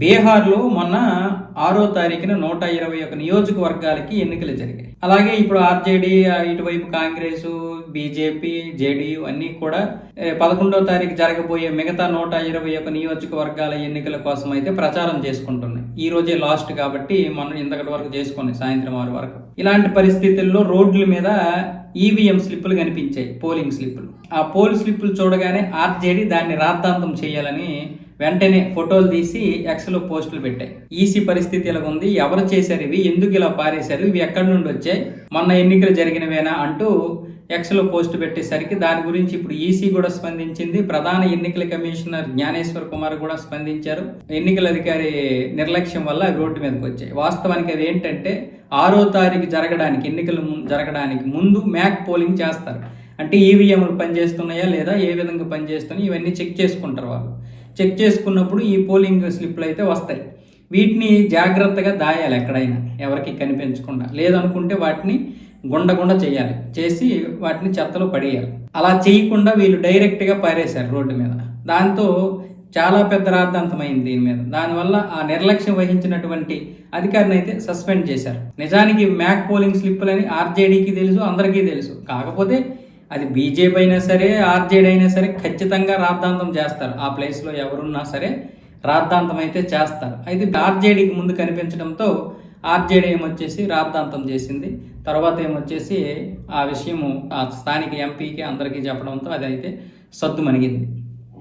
బీహార్లో మొన్న ఆరో తారీఖున నూట ఇరవై ఒక నియోజకవర్గాలకి ఎన్నికలు జరిగాయి. అలాగే ఇప్పుడు ఆర్జేడీ ఇటువైపు కాంగ్రెస్ బీజేపీ జేడీయూ అన్నీ కూడా పదకొండో తారీఖు జరగబోయే మిగతా నూట ఇరవై ఒక నియోజకవర్గాల ఎన్నికల కోసం అయితే ప్రచారం చేసుకుంటున్నాయి. ఈ రోజే లాస్ట్ కాబట్టి మనం ఇంతకటి వరకు చేసుకున్నాయి సాయంత్రం ఆరు వరకు. ఇలాంటి పరిస్థితుల్లో రోడ్ల మీద ఈవీఎం స్లిప్పులు కనిపించాయి పోలింగ్ స్లిప్పులు. ఆ పోల్ స్లిప్పులు చూడగానే ఆర్జేడీ దాన్ని రాద్ధాంతం చేయాలని వెంటనే ఫోటోలు తీసి ఎక్స్లో పోస్టులు పెట్టాయి. ఈసీ పరిస్థితి ఇలా ఉంది ఎవరు చేశారు ఇవి? ఎందుకు ఇలా పారేశారు? ఇవి ఎక్కడి నుండి వచ్చాయి? మొన్న ఎన్నికలు జరిగినవేనా అంటూ ఎక్స్లో పోస్ట్ పెట్టేసరికి దాని గురించి ఇప్పుడు ఈసీ కూడా స్పందించింది. ప్రధాన ఎన్నికల కమిషనర్ జ్ఞానేశ్వర్ కుమార్ కూడా స్పందించారు. ఎన్నికల అధికారి నిర్లక్ష్యం వల్ల రోడ్డు మీదకి వచ్చాయి. వాస్తవానికి అది ఏంటంటే ఆరో తారీఖు జరగడానికి ఎన్నికలు జరగడానికి ముందు మ్యాక్ పోలింగ్ చేస్తారు. అంటే ఈవీఎంలు పనిచేస్తున్నాయా లేదా ఏ విధంగా పనిచేస్తున్నాయి? ఇవన్నీ చెక్ చేసుకుంటారు వాళ్ళు. చెక్ చేసుకున్నప్పుడు ఈ పోలింగ్ స్లిప్లు అయితే వస్తాయి. వీటిని జాగ్రత్తగా దాయాలి ఎక్కడైనా ఎవరికి కనిపించకుండా. లేదనుకుంటే వాటిని గుండగుండ చేయాలి. చేసి వాటిని చెత్తలో పడేయాలి. అలా చేయకుండా వీళ్ళు డైరెక్ట్గా పారేశారు రోడ్డు మీద. దాంతో చాలా పెద్ద రాద్ధాంతమైంది దీని మీద. దానివల్ల ఆ నిర్లక్ష్యం వహించినటువంటి అధికారిని అయితే సస్పెండ్ చేశారు. నిజానికి మ్యాక్ పోలింగ్ స్లిప్పులని ఆర్జేడీకి తెలుసు అందరికీ తెలుసు. కాకపోతే అది బీజేపీ అయినా సరే ఆర్జేడీ అయినా సరే ఖచ్చితంగా రాద్ధాంతం చేస్తారు. ఆ ప్లేస్లో ఎవరున్నా సరే రాద్ధాంతం అయితే చేస్తారు. అయితే ఆర్జేడీకి ముందు కనిపించడంతో ఆర్జేడీ ఏమొచ్చేసి రాద్ధాంతం చేసింది. తర్వాత ఏమొచ్చేసి ఆ విషయము ఆ స్థానిక ఎంపీకి అందరికీ చెప్పడంతో అది అయితే సద్దు మణిగింది.